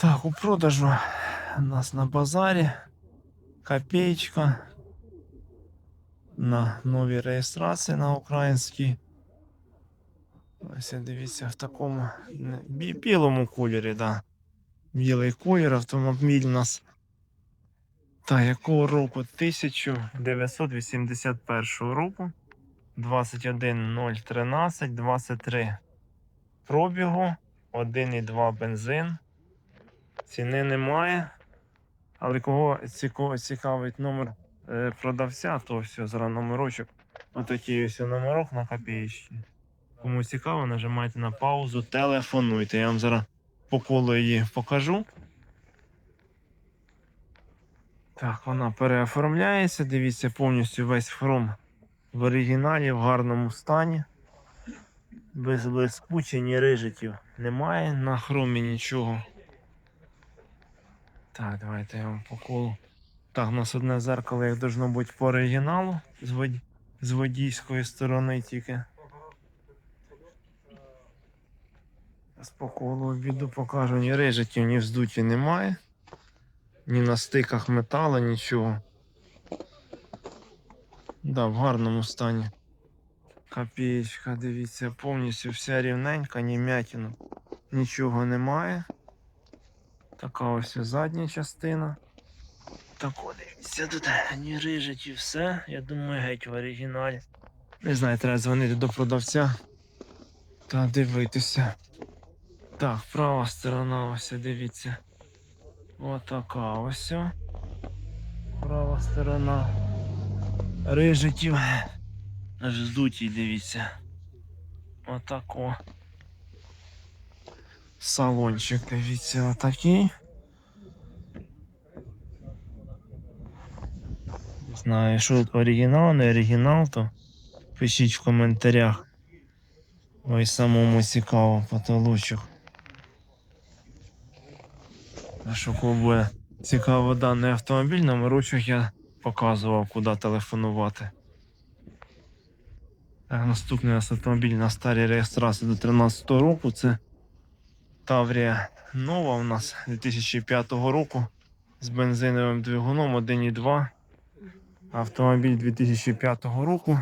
Так, у продажу у нас на базарі копеечка на новій реєстрації на українській. Ось дивіться в такому білому кольорі, да. Білий колір автомобіль у нас. Та якого року? 1981 року. 21013, 23 пробігу, 1,2 бензин. Ціни немає. Але кого цікавить номер е, продавця, то все, зараз номерочок. Отакий ось номерок на копеечці. Кому цікаво, нажимайте на паузу, телефонуйте. Я вам зараз по колу її покажу. Так, вона переоформляється. Дивіться, повністю весь хром в оригіналі, в гарному стані. Без блискучі, ні рижиків немає на хромі нічого. Так, давайте я вам по колу. Так, у нас одне зеркало, як должно бути по оригіналу з, вод... з водійської сторони тільки. Зараз по обіду покажу, ні рижиків, ні вздуті немає. Ні на стиках металу, нічого. Да, в гарному стані. Копієчка, дивіться, повністю вся рівненька, ні м'ятину. Нічого немає. Така ось задня частина. Так, дивіться, тут ні рижить і все. Я думаю, геть в оригіналі. Не знаю, треба дзвонити до продавця та дивитися. Так, права сторона, ось дивіться. Отака ось. Права сторона. Рижиків. Аж здуті, дивіться. Отако. Салончик, дивіться, отакий. Не знаю, що тут оригінал, не оригінал, то пишіть в коментарях. Ой, самому цікаво потолочок. А що буде цікаво даний автомобіль, номерочок я показував, куди телефонувати. Так, наступний у нас автомобіль на старій реєстрації до 13 року. Це Таврія нова у нас 2005 року з бензиновим двигуном 1.2. Автомобіль 2005 року.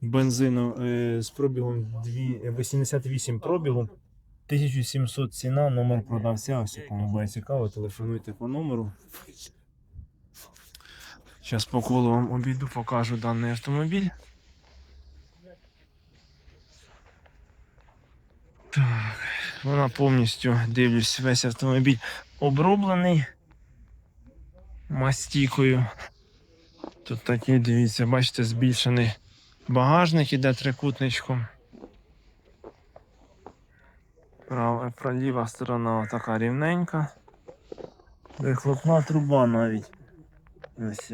Бензину е, з пробігом 88 пробігу. 1700 ціна, номер продавця. Ось кому буде цікаво, телефонуйте по номеру. Зараз по колу вам обійду, покажу даний автомобіль. Так, вона повністю дивлюсь, весь автомобіль оброблений мастікою. Тут такий, дивіться, бачите, збільшений багажник іде трикутничком. Права, права сторона така рівненька. Вихлопна труба навіть. Ось.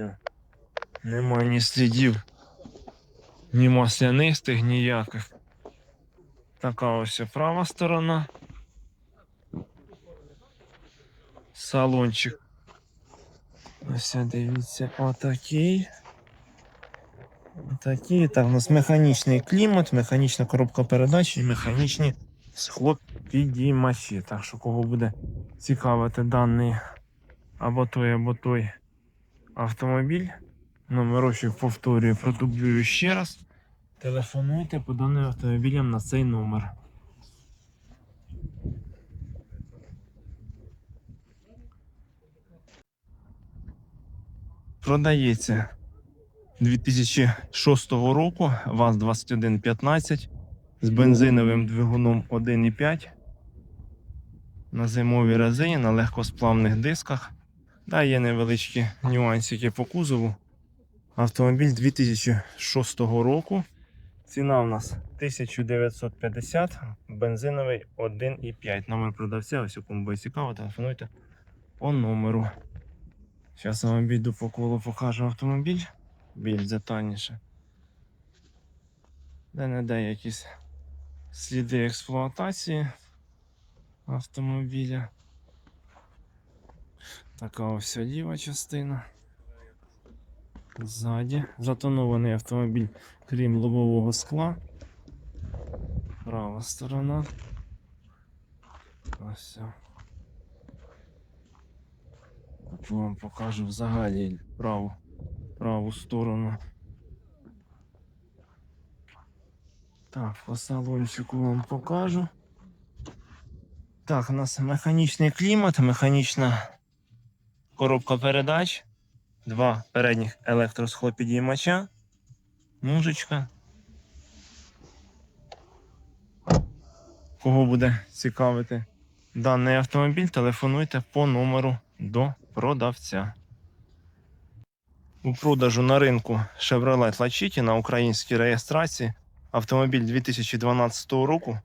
Немає ні слідів, ні маслянистих, ніяких. Така ось права сторона. Салончик. Ось дивіться, отакий. Отакий. Так, у нас механічний клімат, механічна коробка передач і механічні схлопідіймачі. Так що кого буде цікавити даний або той, або той автомобіль. Номерочок повторюю, продублюю ще раз. Телефонуйте по даним автомобілям на цей номер. Продається 2006 року ВАЗ-2115 з бензиновим двигуном 1,5 на зимовій резині на легкосплавних дисках. Да, є невеличкі нюансики по кузову. Автомобіль 2006 року. Ціна у нас 1950, бензиновий 1,5. Номер продавця, ось у кому буде цікаво, телефонуйте по номеру. Зараз я вам обійду по колу покажу автомобіль більш детальніше. Де не де якісь сліди експлуатації автомобіля. Така ось ліва частина. Ззаді. Затонований автомобіль, крім лобового скла. Права сторона. Ось. все. Вам покажу взагалі праву, праву сторону. Так, по салончику вам покажу. Так, у нас механічний клімат, механічна коробка передач, два передніх електросхлопідіймача, мужичка. Кого буде цікавити даний автомобіль, телефонуйте по номеру до продавця. У продажу на ринку Chevrolet Lachetti на українській реєстрації автомобіль 2012 року.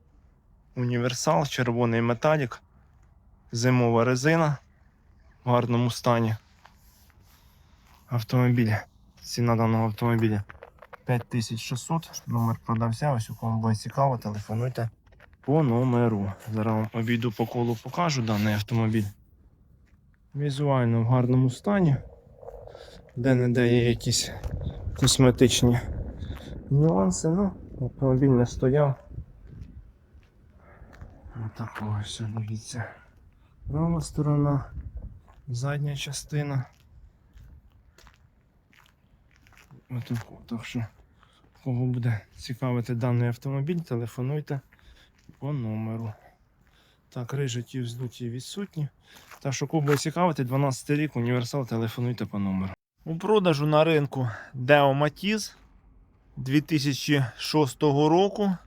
Універсал, червоний металік, зимова резина в гарному стані. Автомобіль. Ціна даного автомобіля 5600. Номер продавця. Ось у кому буде цікаво, телефонуйте по номеру. Зараз вам обійду по колу покажу даний автомобіль. Візуально в гарному стані. Де-не-де є якісь косметичні нюанси. Ну, автомобіль не стояв. Отакого все, дивіться. Права сторона, задня частина. Отаку. Так що, кого буде цікавити даний автомобіль, телефонуйте по номеру. Так, рижаті вздуті відсутні. Так що, кого цікавити, 12 рік, універсал, телефонуйте по номеру. У продажу на ринку Deo Matiz 2006 року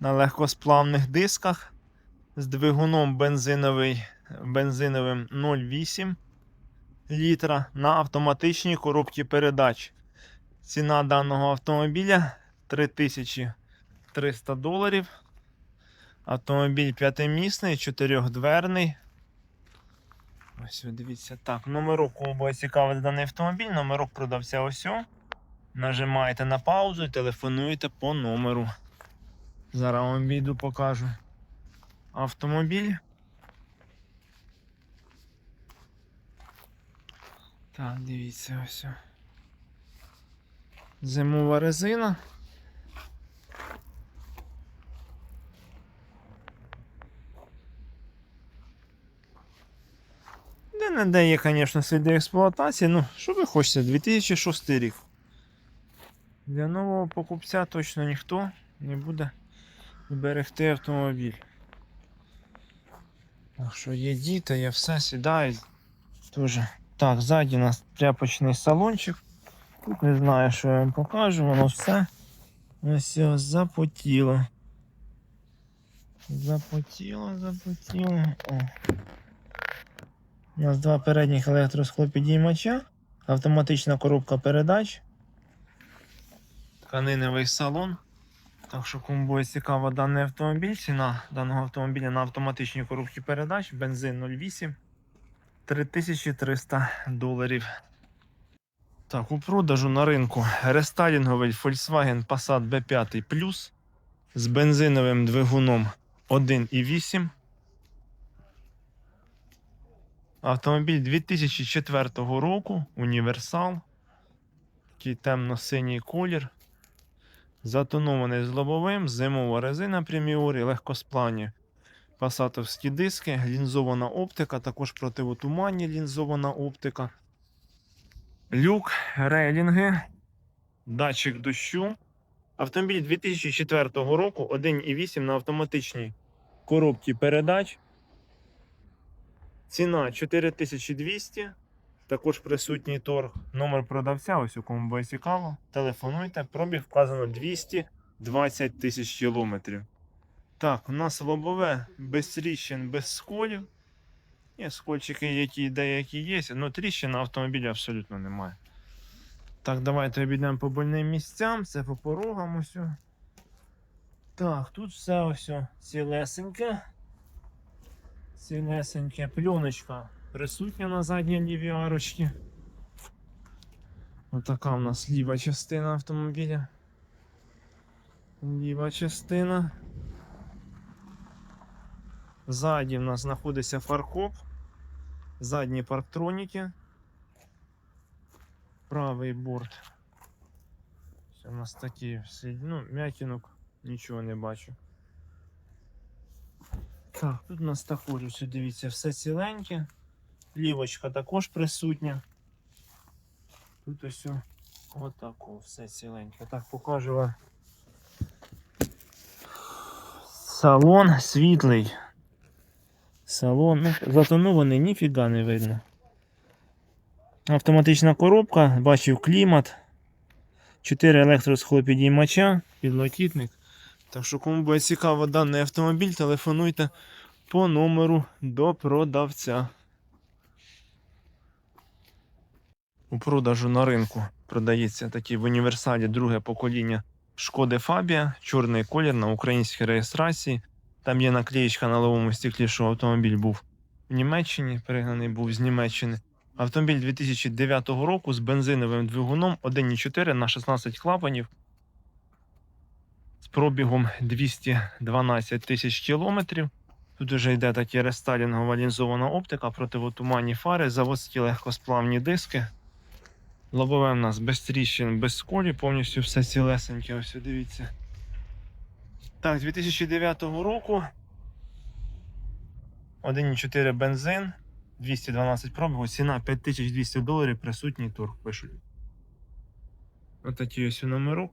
на легкосплавних дисках з двигуном бензиновий, бензиновим 0,8 літра на автоматичній коробці передач. Ціна даного автомобіля 3300 доларів. Автомобіль п'ятимісний, чотирьохдверний. Ось дивіться. Так, номерок, кого буде цікавити даний автомобіль, номерок продавця ось. Нажимаєте на паузу і телефонуєте по номеру. Зараз вам відео покажу. Автомобіль. Так, дивіться ось. Зимова резина. Не де є, звісно, сліди експлуатації. Ну, що ви хочете, 2006 рік. Для нового покупця точно ніхто не буде берегти автомобіль. Так що є діти, є все, сідають. Дуже. Так, ззаді у нас тряпочний салончик. Тут не знаю, що я вам покажу, воно все ось запотіло. Запотіло, запотіло. О. У нас два передніх електросхлопідіймача, автоматична коробка передач, тканиневий салон. Так що, кому буде цікаво даний автомобіль, ціна даного автомобіля на автоматичній коробці передач, бензин 0,8, 3300 доларів. Так, у продажу на ринку рестайлінговий Volkswagen Passat B5 Plus з бензиновим двигуном 1,8. Автомобіль 2004 року, універсал. Такий темно-синій колір. Затонований з лобовим, зимова резина преміорі, легкосплавні пасатовські диски, лінзована оптика, також противотуманні лінзована оптика. Люк, рейлінги, датчик дощу. Автомобіль 2004 року 1,8 на автоматичній коробці передач. Ціна 4200. Також присутній торг. Номер продавця, ось у кому буде цікаво. Телефонуйте, пробіг вказано 220 тисяч кілометрів. Так, у нас лобове без тріщин, без сколів. Є скольчики, які деякі є, але тріщин на автомобілі абсолютно немає. Так, давайте обійдемо по больним місцям, це по порогам усю. Так, тут все ось цілесеньке. Цілесеньке пленочка присутня на задній лівій арочці. Отака у нас ліва частина автомобіля. Ліва частина. Ззаді в нас знаходиться фаркоп. Задні парктроніки. Правий борт. Все у нас такі. Ну, м'ятінок нічого не бачу. Так, тут у нас також дивіться, все ціленьке. Плівочка також присутня. Тут ось отако все ціленьке. Так покажу вам. Салон світлий. Салон, ну, затонований, ніфіга не видно. Автоматична коробка, бачив клімат. 4 електросхлопідіймача, підлокітник. Так що, кому буде цікаво даний автомобіль, телефонуйте по номеру до продавця. У продажу на ринку продається такий в універсалі друге покоління Шкоди Фабія, чорний колір на українській реєстрації. Там є наклеєчка на левому стеклі, що автомобіль був в Німеччині, пригнаний був з Німеччини. Автомобіль 2009 року з бензиновим двигуном 1,4 на 16 клапанів з пробігом 212 тисяч кілометрів. Тут вже йде такі рестайлінгова лінзована оптика, противотуманні фари, заводські легкосплавні диски. Лобове в нас без тріщин, без сколі, повністю все цілесеньке. Ось дивіться. Так, 2009 року 1,4 бензин, 212 пробігу, ціна 5200 доларів, присутній торг пишуть. Отакі ось номерок.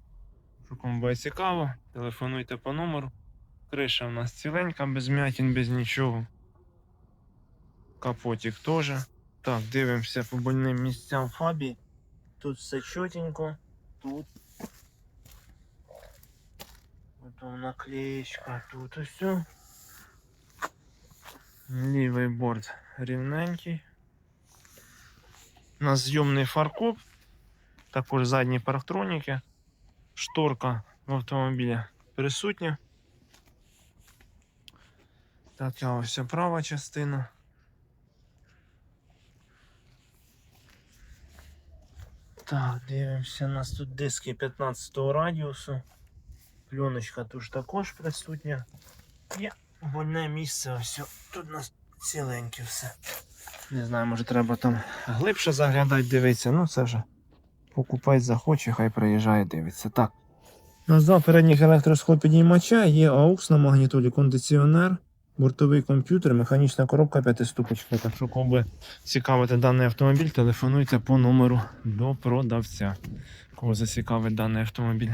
Що кому буде цікаво, телефонуйте по номеру. Криша у нас ціленька, без м'ятін, без нічого. Капотик теж. Так, дивимося по больним місцям фабі. Тут все чотенько. Тут. Потім наклеєчка, тут ось. Лівий борт рівненький. У нас зйомний фаркоп. Також задні парктроніки. Шторка в автомобілі присутня. Така ось права частина. Так, дивимося, у нас тут диски 15 радіусу. Пленочка тут також присутня. Є вольне місце, ось тут у нас ціленьке все. Не знаю, може треба там глибше заглядати, дивитися. Ну це вже покупець захоче, хай приїжджає, дивиться. Так. На запередніх передніх електросхлопідіймача є AUX на магнітолі кондиціонер, бортовий комп'ютер, механічна коробка п'ятиступочка. Так що коли цікавити даний автомобіль, телефонуйте по номеру до продавця. Кого зацікавить даний автомобіль.